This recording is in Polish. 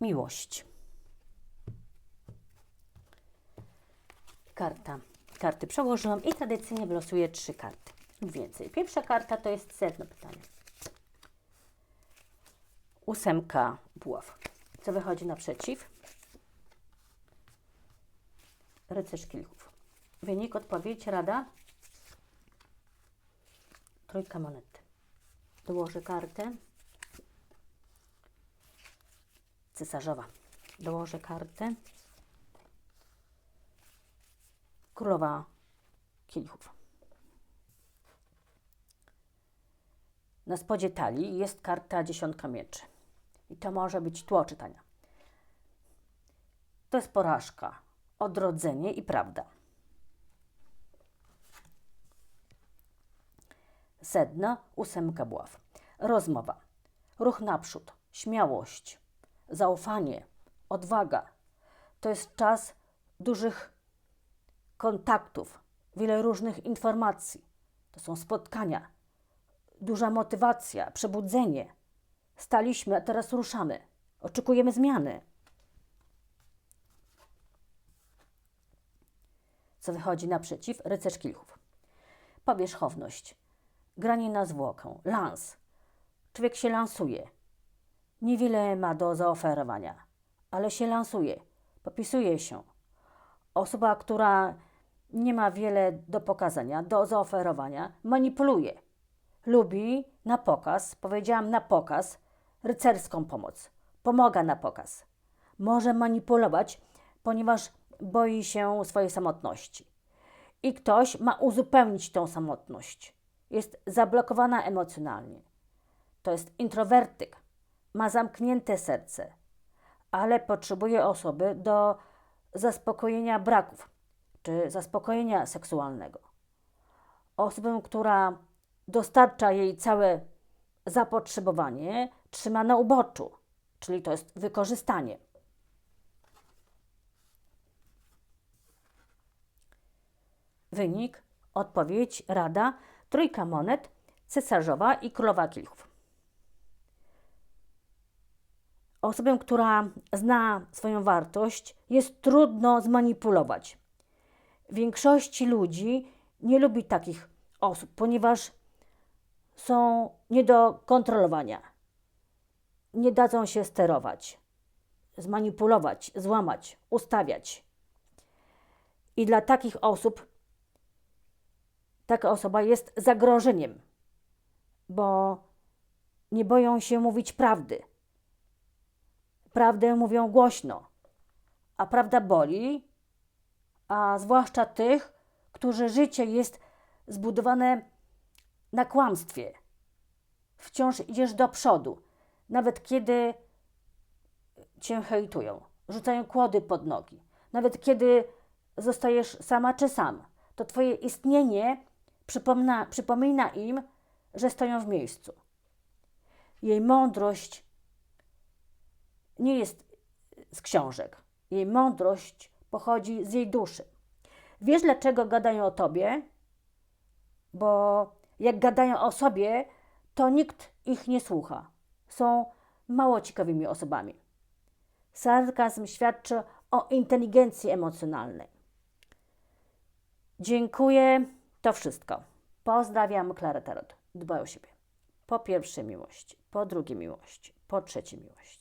Miłość. Karta. Karty przełożyłam i tradycyjnie wylosuję trzy karty lub więcej. Pierwsza karta to jest sedno pytania. Ósemka buław. Co wychodzi naprzeciw? Rycerz kilków. Wynik, odpowiedź, rada? Trójka monet. Dołożę kartę. Cesarzowa. Dołożę kartę. Królowa kielichów. Na spodzie talii jest karta dziesiątka mieczy. I to może być tło czytania. To jest porażka, odrodzenie i prawda. Sedno, ósemka buław. Rozmowa, ruch naprzód, śmiałość, zaufanie, odwaga. To jest czas dużych kontaktów, wiele różnych informacji. To są spotkania, duża motywacja, przebudzenie. Staliśmy, a teraz ruszamy. Oczekujemy zmiany. Co wychodzi naprzeciw? Rycerz kilchów. Powierzchowność, granie na zwłokę, lans. Człowiek się lansuje. Niewiele ma do zaoferowania, ale się lansuje, popisuje się. Osoba, która nie ma wiele do pokazania, do zaoferowania, manipuluje. Lubi na pokaz, powiedziałam na pokaz, rycerską pomoc. Pomaga na pokaz. Może manipulować, ponieważ boi się swojej samotności. I ktoś ma uzupełnić tą samotność. Jest zablokowana emocjonalnie. To jest introwertyk. Ma zamknięte serce, ale potrzebuje osoby do zaspokojenia braków czy zaspokojenia seksualnego. Osobę, która dostarcza jej całe zapotrzebowanie, trzyma na uboczu, czyli to jest wykorzystanie. Wynik, odpowiedź, rada, trójka monet, cesarzowa i królowa kilchów. Osobę, która zna swoją wartość, jest trudno zmanipulować. Większości ludzi nie lubi takich osób, ponieważ są nie do kontrolowania. Nie dadzą się sterować, zmanipulować, złamać, ustawiać. I dla takich osób taka osoba jest zagrożeniem, bo nie boją się mówić prawdy. Prawdę mówią głośno, a prawda boli, a zwłaszcza tych, którzy życie jest zbudowane na kłamstwie. Wciąż idziesz do przodu, nawet kiedy cię hejtują, rzucają kłody pod nogi, nawet kiedy zostajesz sama czy sam, to twoje istnienie przypomina, przypomina im, że stoją w miejscu. Jej mądrość nie jest z książek. Jej mądrość pochodzi z jej duszy. Wiesz, dlaczego gadają o tobie? Bo jak gadają o sobie, to nikt ich nie słucha. Są mało ciekawymi osobami. Sarkazm świadczy o inteligencji emocjonalnej. Dziękuję. To wszystko. Pozdrawiam, Klara Tarot. Dbaj o siebie. Po pierwsze miłość, po drugie miłość, po trzecie miłość.